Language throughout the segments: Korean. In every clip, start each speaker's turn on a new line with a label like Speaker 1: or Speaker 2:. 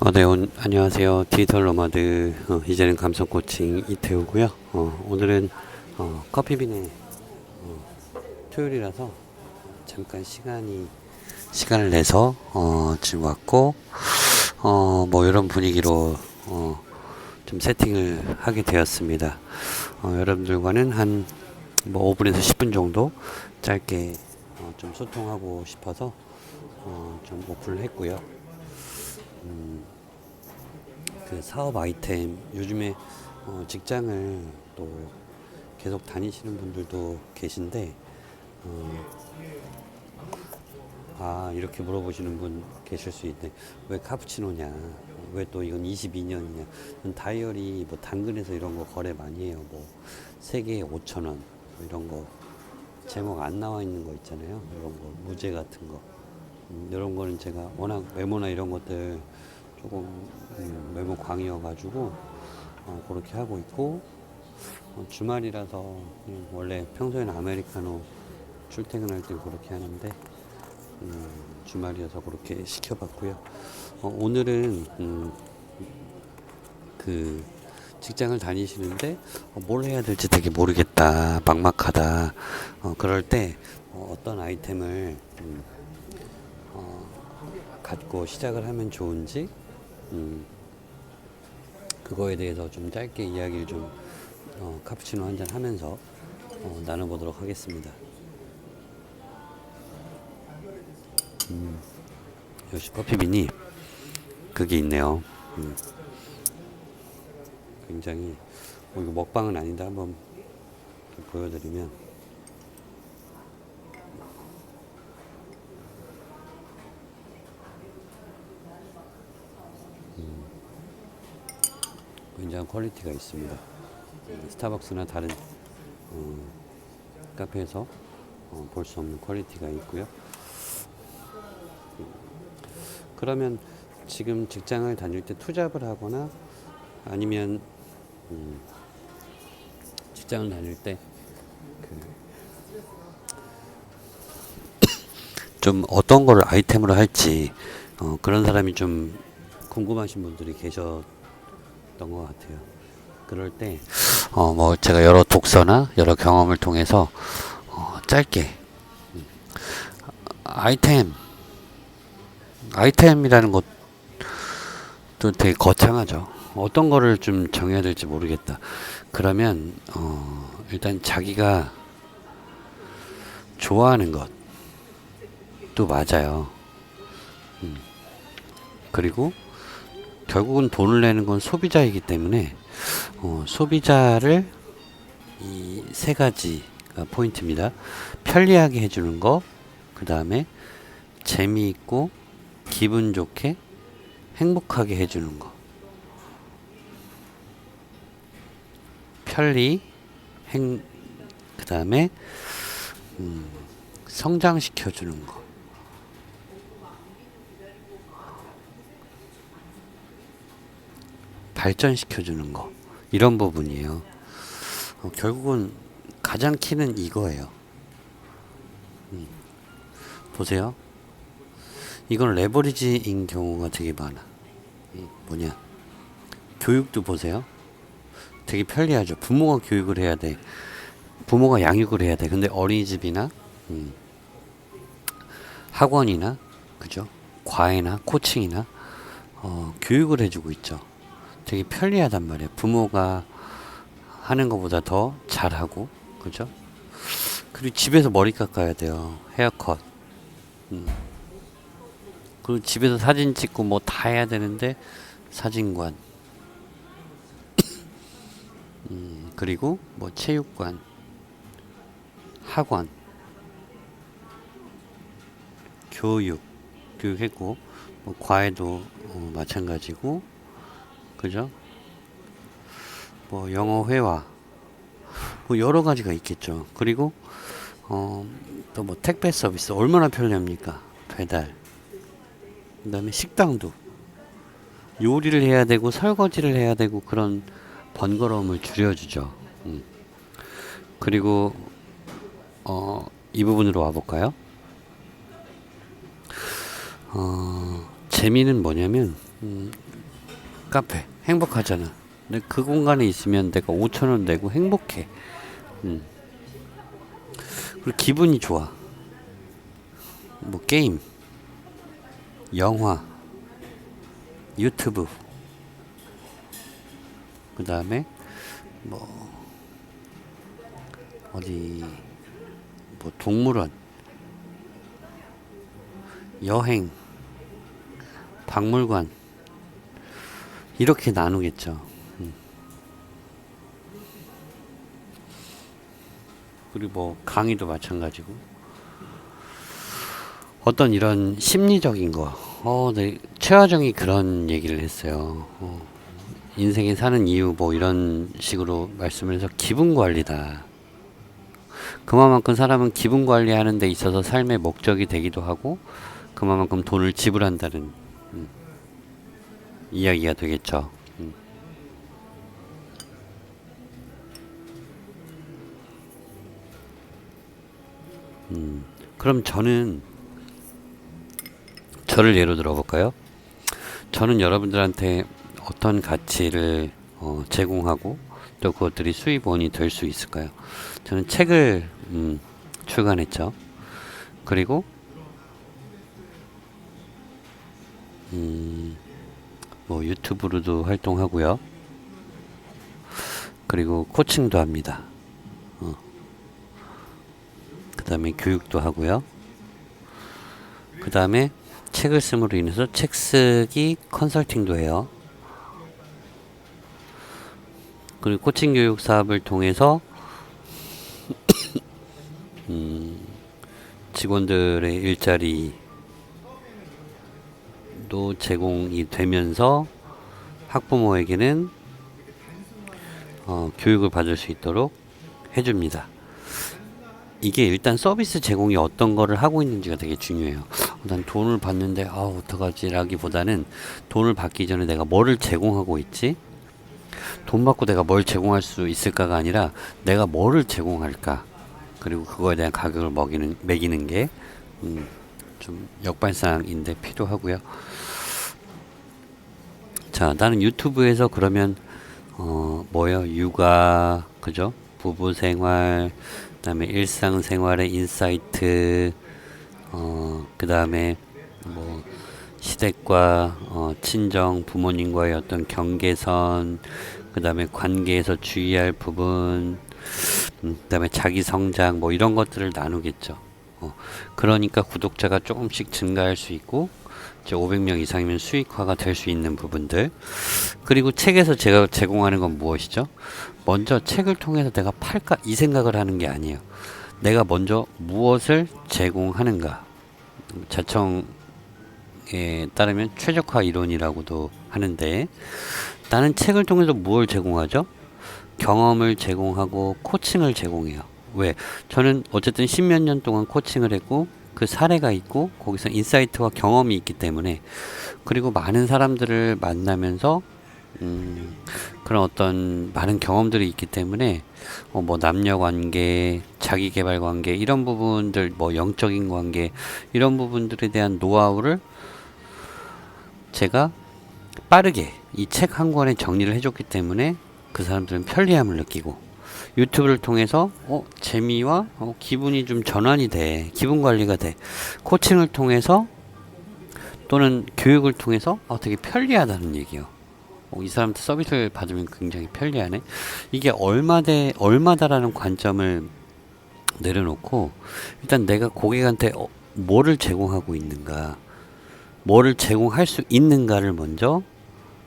Speaker 1: 어, 네, 온, 안녕하세요. 디지털 노마드, 어, 이제는 감성 코칭 이태우고요. 어, 오늘은, 어, 커피빈의, 어, 토요일이라서 잠깐 시간이, 시간을 내서, 어, 지금 왔고, 어, 뭐, 이런 분위기로, 어, 좀 세팅을 하게 되었습니다. 어, 여러분들과는 한, 뭐, 5분에서 10분 정도 짧게, 어, 좀 소통하고 싶어서, 어, 좀 오픈을 했고요. 그 사업 아이템 요즘에 어, 직장을 또 계속 다니시는 분들도 계신데 어, 아 이렇게 물어보시는 분 계실 수 있네. 왜 카푸치노냐? 왜 또 이건 22년이냐? 다이어리 뭐 당근에서 이런 거 거래 많이 해요. 뭐세 개에 5천 원 이런 거 제목 안 나와 있는 거 있잖아요. 이런 거 무제 같은 거 음, 이런 거는 제가 워낙 메모나 이런 것들 조금 음, 메모 광이어가지고 어, 그렇게 하고 있고 어, 주말이라서 그냥 원래 평소에는 아메리카노 출퇴근할 때 그렇게 하는데 음, 주말이어서 그렇게 시켜봤고요. 어, 오늘은 음, 그 직장을 다니시는데 어, 뭘 해야 될지 되게 모르겠다, 막막하다. 어, 그럴 때 어, 어떤 아이템을 음, 어, 갖고 시작을 하면 좋은지 음, 그거에 대해서 좀 짧게 이야기를 좀 어, 카푸치노 한 잔 하면서 어, 나눠보도록 하겠습니다. 음, 역시 커피빈이 그게 있네요. 음, 굉장히 뭐 이거 먹방은 아닌데 한번 보여드리면 굉장한 퀄리티가 있습니다. 스타벅스나 다른 어, 카페에서 어, 볼수 없는 퀄리티가 있고요. 그러면 지금 직장을 다닐 때 투잡을 하거나 아니면 음, 직장을 다닐 때 좀 어떤 걸 아이템으로 할지 어, 그런 사람이 좀 궁금하신 분들이 계셨 던 것 같아요. 그럴 때, 어, 뭐, 제가 여러 독서나 여러 경험을 통해서, 어, 짧게, 음, 아이템, 아이템이라는 것도 되게 거창하죠. 어떤 거를 좀 정해야 될지 모르겠다. 그러면, 어, 일단 자기가 좋아하는 것도 맞아요. 음, 그리고 결국은 돈을 내는 건 소비자이기 때문에 어, 소비자를 이 세 가지가 포인트입니다. 편리하게 해주는 거, 그 다음에 재미있고 기분 좋게 행복하게 해주는 거. 편리, 행, 그 다음에 음, 성장시켜주는 거. 발전시켜주는 거 이런 부분이에요. 어, 결국은 가장 키는 이거예요. 음, 보세요. 이건 레버리지인 경우가 되게 많아. 음, 뭐냐? 교육도 보세요. 되게 편리하죠. 부모가 교육을 해야 돼. 부모가 양육을 해야 돼. 근데 어린이집이나 음, 학원이나 그죠? 과외나 코칭이나 어, 교육을 해주고 있죠. 되게 편리하단 말이에요. 부모가 하는 것보다 더 잘하고, 그죠? 그리고 집에서 머리 깎아야 돼요. 헤어컷. 음. 그리고 집에서 사진 찍고 뭐 다 해야 되는데, 사진관. 음, 그리고 뭐 체육관, 학원, 교육, 교육했고, 뭐 과외도 어, 마찬가지고, 그죠? 뭐 영어 회화 뭐 여러 가지가 있겠죠. 그리고 어, 또 뭐 택배 서비스 얼마나 편리합니까? 배달. 그다음에 식당도 요리를 해야 되고 설거지를 해야 되고 그런 번거로움을 줄여주죠. 음. 그리고 어, 이 부분으로 와볼까요? 어, 재미는 뭐냐면 음, 카페 행복하잖아. 근데 그 공간에 있으면 내가 5천 원 내고 행복해. 음. 그리고 기분이 좋아. 뭐 게임, 영화, 유튜브, 그 다음에 뭐 어디 뭐 동물원, 여행, 박물관 이렇게 나누겠죠. 음. 그리고 뭐 강의도 마찬가지고 어떤 이런 심리적인 거. 어, 네. 최하정이 그런 얘기를 했어요. 어, 인생에 사는 이유 뭐 이런 식으로 말씀을 해서 기분 관리다. 그만큼 사람은 기분 관리하는 데 있어서 삶의 목적이 되기도 하고 그만큼 돈을 지불한다는 음, 이야기가 되겠죠. 음. 음, 그럼 저는 저를 예로 들어볼까요? 저는 여러분들한테 어떤 가치를 어, 제공하고 또 그것들이 수입원이 될 수 있을까요? 저는 책을 음, 출간했죠. 그리고 음, 뭐 유튜브로도 활동하고요. 그리고 코칭도 합니다. 어. 그 다음에 교육도 하고요. 그 다음에 책을 씀으로 인해서 책 쓰기 컨설팅도 해요. 그리고 코칭 교육 사업을 통해서 음, 직원들의 일자리 도 제공이 되면서 학부모에게는 어, 교육을 받을 수 있도록 해줍니다. 이게 일단 서비스 제공이 어떤 거를 하고 있는지가 되게 중요해요. 난 돈을 받는데 아 어떡하지라기보다는 돈을 받기 전에 내가 뭐를 제공하고 있지? 돈 받고 내가 뭘 제공할 수 있을까가 아니라 내가 뭐를 제공할까? 그리고 그거에 대한 가격을 먹이는 매기는 게 음, 좀 역발상인데 필요하고요. 자, 나는 유튜브에서 그러면 어 뭐요? 육아 그죠? 부부 생활 그다음에 일상 생활의 인사이트 어 그다음에 뭐 시댁과 어, 친정 부모님과의 어떤 경계선 그다음에 관계에서 주의할 부분 음, 그다음에 자기 성장 뭐 이런 것들을 나누겠죠. 어, 그러니까 구독자가 조금씩 증가할 수 있고 이제 500명 이상이면 수익화가 될 수 있는 부분들 그리고 책에서 제가 제공하는 건 무엇이죠? 먼저 책을 통해서 내가 팔까 이 생각을 하는 게 아니에요. 내가 먼저 무엇을 제공하는가 자청에 따르면 최적화 이론이라고도 하는데 나는 책을 통해서 무엇을 제공하죠? 경험을 제공하고 코칭을 제공해요. 왜? 저는 어쨌든 십몇 년 동안 코칭을 했고 그 사례가 있고 거기서 인사이트와 경험이 있기 때문에 그리고 많은 사람들을 만나면서 음, 그런 어떤 많은 경험들이 있기 때문에 어, 뭐 남녀 관계, 자기 개발 관계 이런 부분들 뭐 영적인 관계 이런 부분들에 대한 노하우를 제가 빠르게 이 책 한 권에 정리를 해줬기 때문에 그 사람들은 편리함을 느끼고 유튜브를 통해서 어, 재미와 어, 기분이 좀 전환이 돼 기분 관리가 돼 코칭을 통해서 또는 교육을 통해서 어, 되게 편리하다는 얘기요. 어, 이 사람한테 서비스를 받으면 굉장히 편리하네. 이게 얼마 대 얼마다라는 관점을 내려놓고 일단 내가 고객한테 어, 뭐를 제공하고 있는가, 뭐를 제공할 수 있는가를 먼저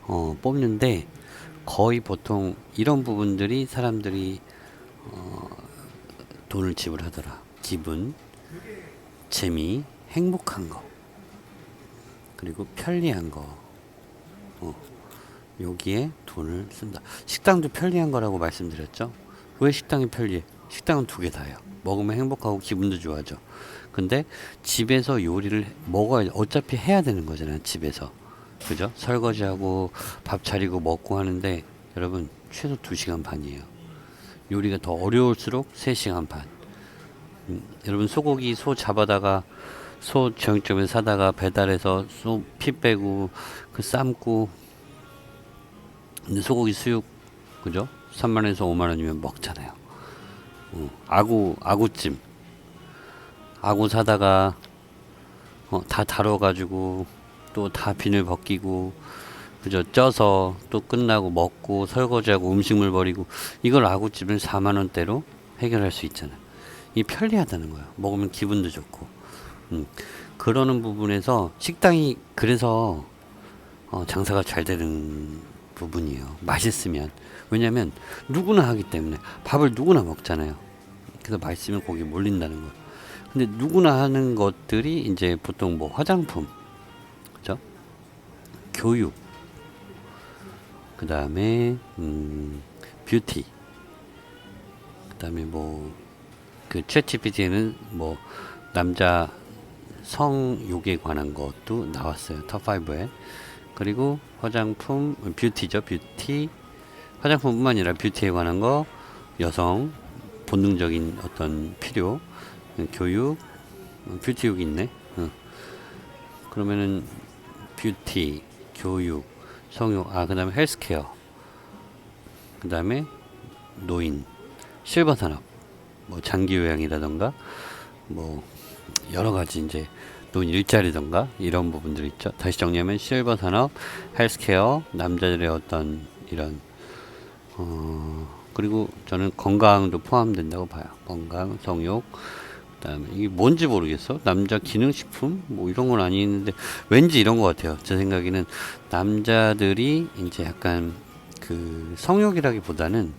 Speaker 1: 어, 뽑는데 거의 보통 이런 부분들이 사람들이 어, 돈을 지불하더라. 기분, 재미, 행복한 거, 그리고 편리한 거. 어, 여기에 돈을 쓴다. 식당도 편리한 거라고 말씀드렸죠. 왜 식당이 편리해? 식당은 두 개 다예요. 먹으면 행복하고 기분도 좋아져. 근데 집에서 요리를 먹어야 어차피 해야 되는 거잖아요. 집에서. 그죠? 설거지하고 밥 차리고 먹고 하는데 여러분 최소 2시간 반이에요. 요리가 더 어려울수록 3시간 반. 음, 여러분 소고기 소 잡아다가 소 정육점에 사다가 배달해서 소 피 빼고 그 삶고 근데 소고기 수육 그죠? 3만 원에서 5만 원이면 먹잖아요. 어, 아구 아구찜 아구 사다가 어, 다 다뤄 가지고 또 다 비늘 벗기고 그죠 쪄서 또 끝나고 먹고 설거지하고 음식물 버리고 이걸 아구찜을 4만 원대로 해결할 수 있잖아. 이 편리하다는 거야. 먹으면 기분도 좋고. 음, 그러는 부분에서 식당이 그래서 어, 장사가 잘 되는 부분이에요. 맛있으면. 왜냐면 누구나 하기 때문에 밥을 누구나 먹잖아요. 그래서 맛있으면 거기 몰린다는 거. 근데 누구나 하는 것들이 이제 보통 뭐 화장품, 그죠? 교육, 그 다음에 음, 뷰티, 그 다음에 뭐그 챗GPT에는 뭐 남자 성욕에 관한 것도 나왔어요. top5에. 그리고 화장품, 뷰티죠. 뷰티. 화장품뿐만 아니라 뷰티에 관한 거, 여성, 본능적인 어떤 필요, 교육, 뷰티욕 있네. 어. 그러면은 뷰티, 교육, 성욕, 아, 그 다음에 헬스케어, 그 다음에 노인, 실버 산업, 뭐 장기 요양이라던가, 뭐 여러 가지 이제 노인 일자리던가 이런 부분들 있죠. 다시 정리하면 실버 산업, 헬스케어, 남자들의 어떤 이런 어 그리고 저는 건강도 포함된다고 봐요. 건강, 성욕, 그다음에 이게 뭔지 모르겠어. 남자 기능식품 뭐 이런 건 아니는데 왠지 이런 것 같아요. 제 생각에는 남자들이 이제 약간 그 성욕이라기보다는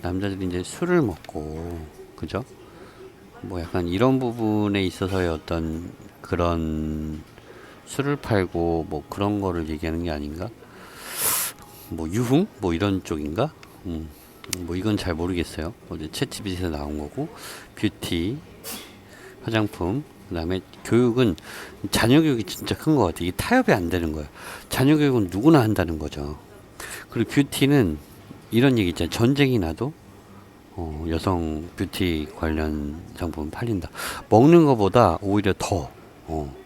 Speaker 1: 남자들이 이제 술을 먹고 그죠? 뭐 약간 이런 부분에 있어서의 어떤 그런 술을 팔고 뭐 그런 거를 얘기하는 게 아닌가? 뭐 유흥 뭐 이런 쪽인가? 음, 뭐 이건 잘 모르겠어요. 어제 채찌빗에서 나온 거고 뷰티 화장품 그 다음에 교육은 자녀 교육이 진짜 큰 것 같아. 이게 타협이 안 되는 거야. 자녀 교육은 누구나 한다는 거죠. 그리고 뷰티는 이런 얘기 있잖아요. 전쟁이 나도 어, 여성 뷰티 관련 상품 팔린다. 먹는 것보다 오히려 더, 어,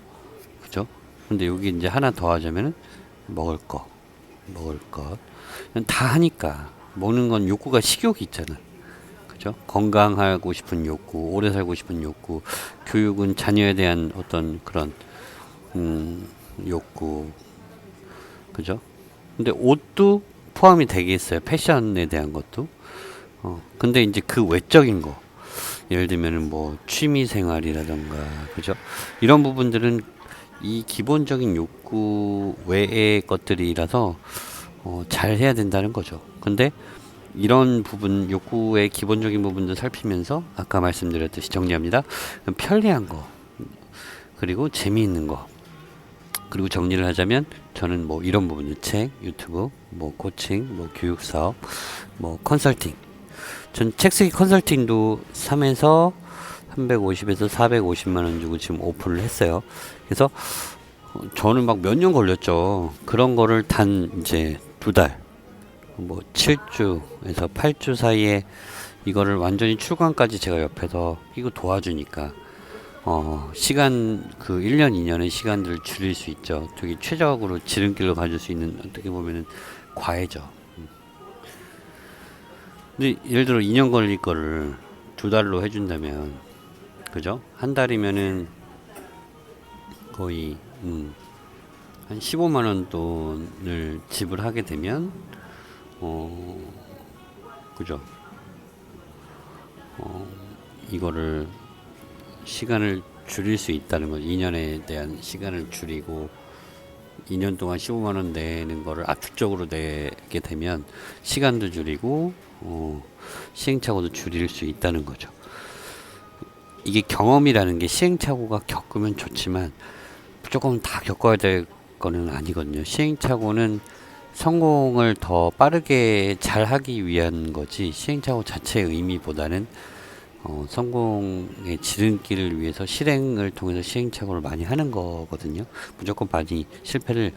Speaker 1: 그죠? 근데 여기 이제 하나 더 하자면은 먹을 거, 먹을 것. 다 하니까. 먹는 건 욕구가 식욕이 있잖아. 그죠? 건강하고 싶은 욕구, 오래 살고 싶은 욕구, 교육은 자녀에 대한 어떤 그런, 음, 욕구. 그죠? 근데 옷도 포함이 되겠어요. 패션에 대한 것도. 어, 근데 이제 그 외적인 거, 예를 들면은 뭐 취미 생활이라던가, 그죠? 이런 부분들은 이 기본적인 욕구 외의 것들이라서 어, 잘 해야 된다는 거죠. 근데 이런 부분, 욕구의 기본적인 부분도 살피면서 아까 말씀드렸듯이 정리합니다. 편리한 거, 그리고 재미있는 거, 그리고 정리를 하자면 저는 뭐 이런 부분요 책, 유튜브, 뭐 코칭, 뭐 교육 사업, 뭐 컨설팅. 전 책 쓰기 컨설팅도 3에서 350에서 450만 원 주고 지금 오픈을 했어요. 그래서 어, 저는 막 몇 년 걸렸죠. 그런 거를 단 이제 두 달, 뭐 7주에서 8주 사이에 이거를 완전히 출간까지 제가 옆에서 이거 도와주니까 어, 시간 그 1년 2년의 시간들을 줄일 수 있죠. 되게 최적으로 지름길로 가줄 수 있는 어떻게 보면은 과외죠. 음. 근데 예를 들어 2년 걸릴 거를 두 달로 해준다면 그죠? 한 달이면은 거의 음, 한 15만 원 돈을 지불하게 되면 어 그죠? 어 이거를 시간을 줄일 수 있다는 거죠. 2년에 대한 시간을 줄이고 2년 동안 15만 원 내는 거를 압축적으로 내게 되면 시간도 줄이고 어, 시행착오도 줄일 수 있다는 거죠. 이게 경험이라는 게 시행착오가 겪으면 좋지만 무조건 다 겪어야 될 거는 아니거든요. 시행착오는 성공을 더 빠르게 잘 하기 위한 거지 시행착오 자체의 의미보다는 어, 성공의 지름길을 위해서 실행을 통해서 시행착오를 많이 하는 거거든요. 무조건 많이 실패를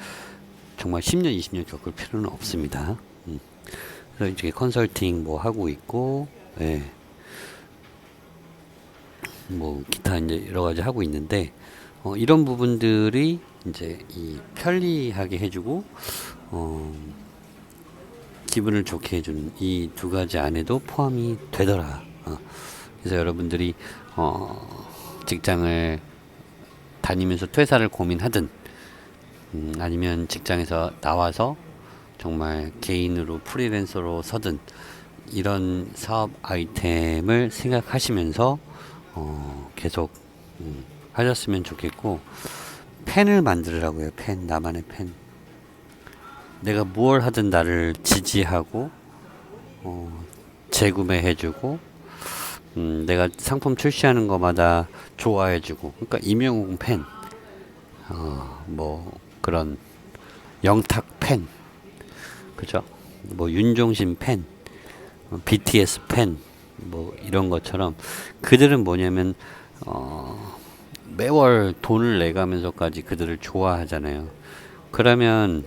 Speaker 1: 정말 10년, 20년 겪을 필요는 없습니다. 음. 그래서 이제 컨설팅 뭐 하고 있고, 예. 뭐 기타 이제 여러 가지 하고 있는데 어, 이런 부분들이 이제 이 편리하게 해주고 어, 기분을 좋게 해주는 이 두 가지 안에도 포함이 되더라. 어. 그래서 여러분들이 어, 직장을 다니면서 퇴사를 고민하든 음, 아니면 직장에서 나와서 정말 개인으로 프리랜서로 서든 이런 사업 아이템을 생각하시면서 어, 계속 음, 하셨으면 좋겠고 펜을 만들으라고요. 펜 나만의 펜. 내가 뭘 하든 나를 지지하고 어, 재구매해주고 음, 내가 상품 출시하는 것마다 좋아해주고 그러니까 임영웅 펜, 어, 뭐 그런 영탁 펜, 그죠? 뭐 윤종신 펜, 어, BTS 펜, 뭐 이런 것처럼 그들은 뭐냐면 어, 매월 돈을 내가면서까지 그들을 좋아하잖아요. 그러면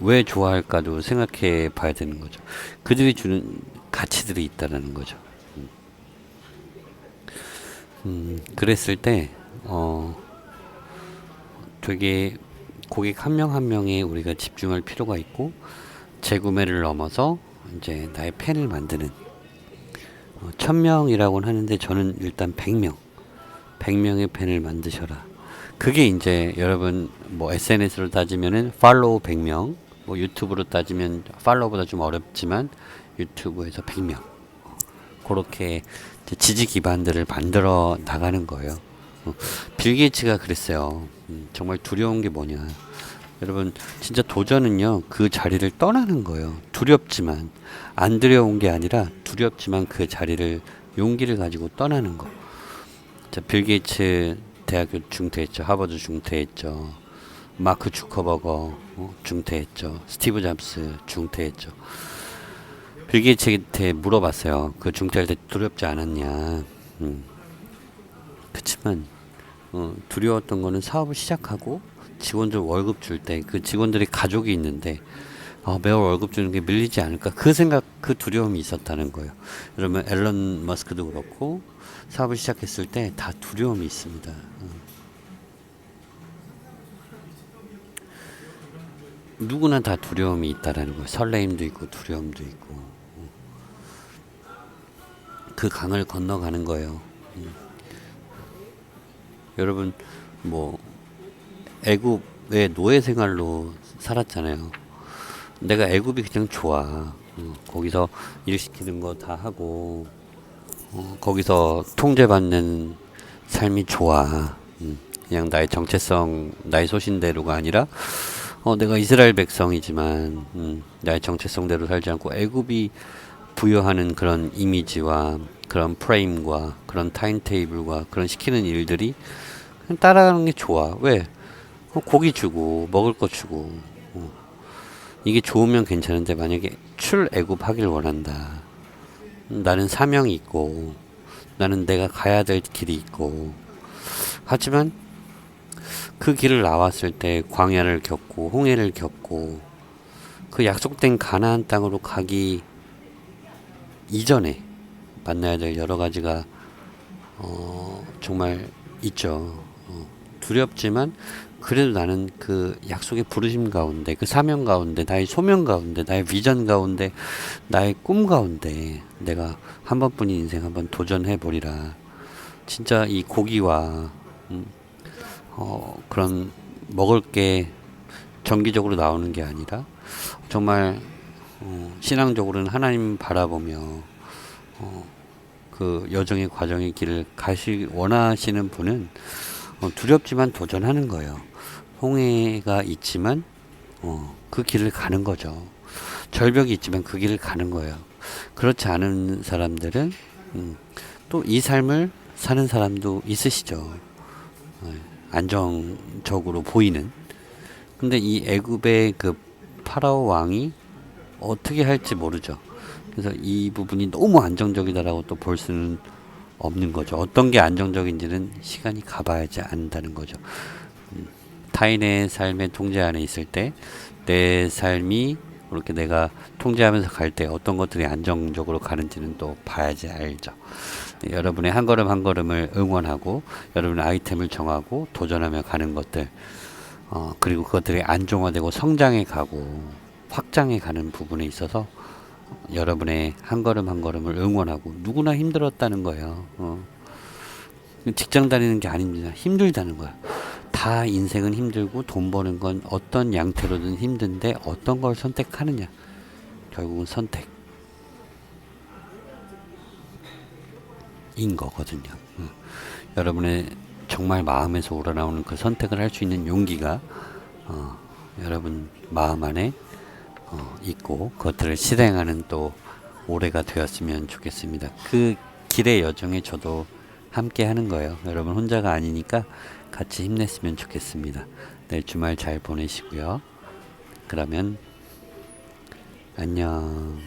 Speaker 1: 왜 좋아할까도 생각해 봐야 되는 거죠. 그들이 주는 가치들이 있다라는 거죠. 음, 음, 그랬을 때, 어, 되게 고객 한 명 한 명에 우리가 집중할 필요가 있고, 재구매를 넘어서 이제 나의 팬을 만드는, 어, 천명이라고는 하는데 저는 일단 백명, 백명의 팬을 만드셔라. 그게 이제 여러분 뭐 SNS로 따지면은 팔로우 100명, 뭐 유튜브로 따지면 팔로우보다 좀 어렵지만 유튜브에서 100명. 그렇게 지지 기반들을 만들어 나가는 거예요. 어, 빌 게이츠가 그랬어요. 음, 정말 두려운 게 뭐냐. 여러분 진짜 도전은요 그 자리를 떠나는 거예요. 두렵지만 안 두려운 게 아니라 두렵지만 그 자리를 용기를 가지고 떠나는 거. 자, 빌 게이츠 대학교 중퇴했죠. 하버드 중퇴했죠. 마크 주커버거 어, 중퇴했죠. 스티브 잡스 중퇴했죠. 빌 게이츠한테 물어봤어요. 그 중퇴할 때 두렵지 않았냐. 음. 그치만 어, 두려웠던 거는 사업을 시작하고 직원들 월급 줄 때 그 직원들이 가족이 있는데 아, 매월 월급 주는 게 밀리지 않을까 그 생각 그 두려움이 있었다는 거예요. 그러면 앨런 머스크도 그렇고 사업을 시작했을 때 다 두려움이 있습니다. 어. 누구나 다 두려움이 있다라는 거예요. 설레임도 있고 두려움도 있고 어. 그 강을 건너가는 거예요. 음. 여러분 뭐 애굽의 노예 생활로 살았잖아요. 내가 애굽이 그냥 좋아. 어, 거기서 일 시키는 거 다 하고 어, 거기서 통제받는 삶이 좋아. 음, 그냥 나의 정체성, 나의 소신대로가 아니라 어, 내가 이스라엘 백성이지만 음, 나의 정체성대로 살지 않고 애굽이 부여하는 그런 이미지와 그런 프레임과 그런 타임테이블과 그런 시키는 일들이 그냥 따라가는 게 좋아. 왜? 어, 고기 주고 먹을 거 주고 어. 이게 좋으면 괜찮은데 만약에 출애굽 하길 원한다. 나는 사명이 있고 나는 내가 가야 될 길이 있고 하지만 그 길을 나왔을 때 광야를 겪고 홍해를 겪고 그 약속된 가나안 땅으로 가기 이전에 만나야 될 여러 가지가 어, 정말 있죠. 어, 두렵지만 그래도 나는 그 약속의 부르심 가운데 그 사명 가운데 나의 소명 가운데 나의 비전 가운데 나의 꿈 가운데 내가 한 번뿐인 인생 한번 도전해 보리라. 진짜 이 고기와 음, 어, 그런 먹을 게 정기적으로 나오는 게 아니라 정말 어, 신앙적으로는 하나님 바라보며 어, 그 여정의 과정의 길을 가시 원하시는 분은 어, 두렵지만 도전하는 거예요. 홍해가 있지만 어, 그 길을 가는 거죠. 절벽이 있지만 그 길을 가는 거예요. 그렇지 않은 사람들은 음, 또이 삶을 사는 사람도 있으시죠. 네, 안정적으로 보이는. 근데 이 애굽의 그 파라오 왕이 어떻게 할지 모르죠. 그래서 이 부분이 너무 안정적이다라고 또 볼 수는 없는 거죠. 어떤 게 안정적인지는 시간이 가봐야지 안다는 거죠. 음, 타인의 삶의 통제 안에 있을 때 내 삶이 그렇게 내가 통제하면서 갈 때 어떤 것들이 안정적으로 가는지는 또 봐야지 알죠. 네, 여러분의 한 걸음 한 걸음을 응원하고 여러분의 아이템을 정하고 도전하며 가는 것들 어, 그리고 그것들이 안정화되고 성장해 가고 확장해 가는 부분에 있어서 여러분의 한 걸음 한 걸음을 응원하고 누구나 힘들었다는 거예요. 어. 직장 다니는 게 아닙니다. 힘들다는 거야. 다 인생은 힘들고 돈 버는 건 어떤 양태로든 힘든데 어떤 걸 선택하느냐. 결국은 선택. 인 거거든요. 어. 여러분의 정말 마음에서 우러나오는 그 선택을 할 수 있는 용기가 어, 여러분 마음 안에 어, 있고 그것들을 실행하는 또 올해가 되었으면 좋겠습니다. 그 길의 여정에 저도 함께 하는 거예요. 여러분 혼자가 아니니까 같이 힘냈으면 좋겠습니다. 내일 주말 잘 보내시고요. 그러면 안녕.